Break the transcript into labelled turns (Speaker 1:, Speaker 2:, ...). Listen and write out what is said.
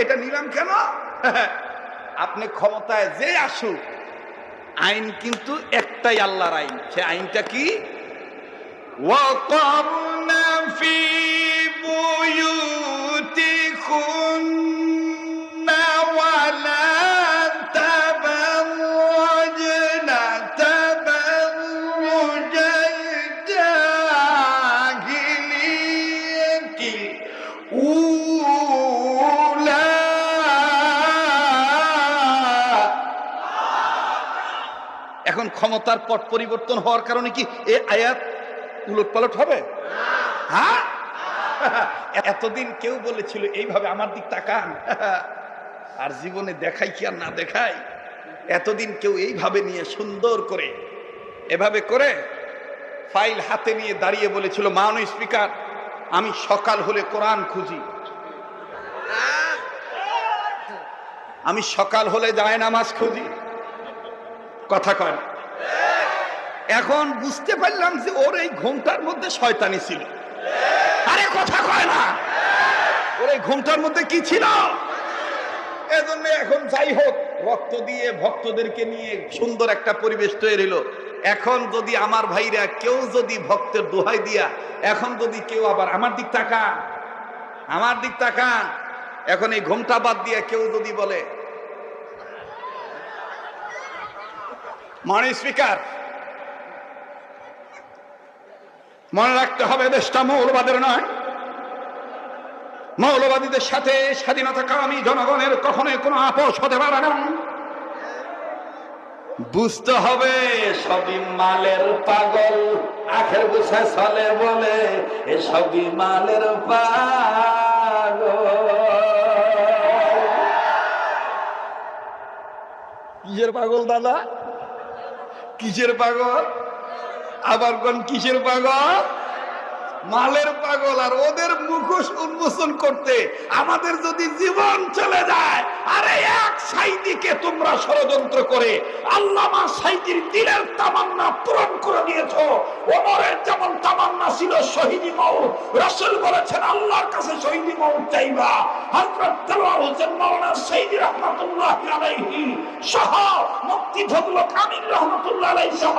Speaker 1: এটা নিলাম কেন? আপনি ক্ষমতায় যে আসুক, আইন কিন্তু একটাই আল্লাহর আইন। সে আইনটা কি?
Speaker 2: ওয়া ফি
Speaker 1: এখন ক্ষমতার পট পরিবর্তন হওয়ার কারণে কি এ আয়াত উলট পালট হবে? হ্যাঁ? এতদিন কেউ বলেছিল, এইভাবে আমার দিক তাকান। আর জীবনে দেখাই কি আর না দেখাই? এতদিন কেউ এইভাবে নিয়ে সুন্দর করে, এভাবে করে ফাইল হাতে নিয়ে দাঁড়িয়ে বলেছিল, মাননীয় স্পিকার, আমি সকাল হলে কোরআন খুঁজি। আমি সকাল হলে যায় নামাজ খুঁজি। কথা কয়। এখন বুঝতে পারলাম যে ওর এই ঘুমটার মধ্যে শয়তানি ছিল। আরে কথা কয় না। ওর এই ঘুমটার মধ্যে কি ছিল? এজন্য এখন যাই হোক, রক্ত দিয়ে ভক্তদেরকে নিয়ে সুন্দর একটা পরিবেশ তৈরি হলো। এখন যদি আমার ভাইরা কেউ যদি ভক্তের দোহাই দিয়া, এখন যদি কেউ আবার আমার দিক তাকান, আমার দিক তাকান, এখন এই ঘুমটা বাদ দিয়ে কেউ যদি বলে মাননীয় স্পিকার মনে রাখতে হবে দেশটা মৌলবাদের নয়। মৌলবাদীদের সাথে স্বাধীনতাকামী জনগণের কখনোই কোনো আপোষ হতে পারে না। বুঝতে হবে সবই মালের পাগল। আখের বুঝে চলে বলে এ সবই মালের পাগল। কিসের পাগল দাদা? কিসের পাগল? আবার কোন কিসের পাগল? মালের পাগল, আর ওদের মুখোশ উন্মোচন করতে আমাদের যদি জীবন চলে যায়, আরে এক সাইদিকে তোমরা ষড়যন্ত্র করে আল্লামা সাইদির দিলের তামান্না পূরণ করে দিয়েছ। ওমরের যেমন তামান্না ছিল শহীদি মৌত রসুল বলেছেন, আল্লাহর কাছে শহীদি মৌত চাইবা। সহ মুক্তি ধবল কামিল রহমাতুল্লাহ সহ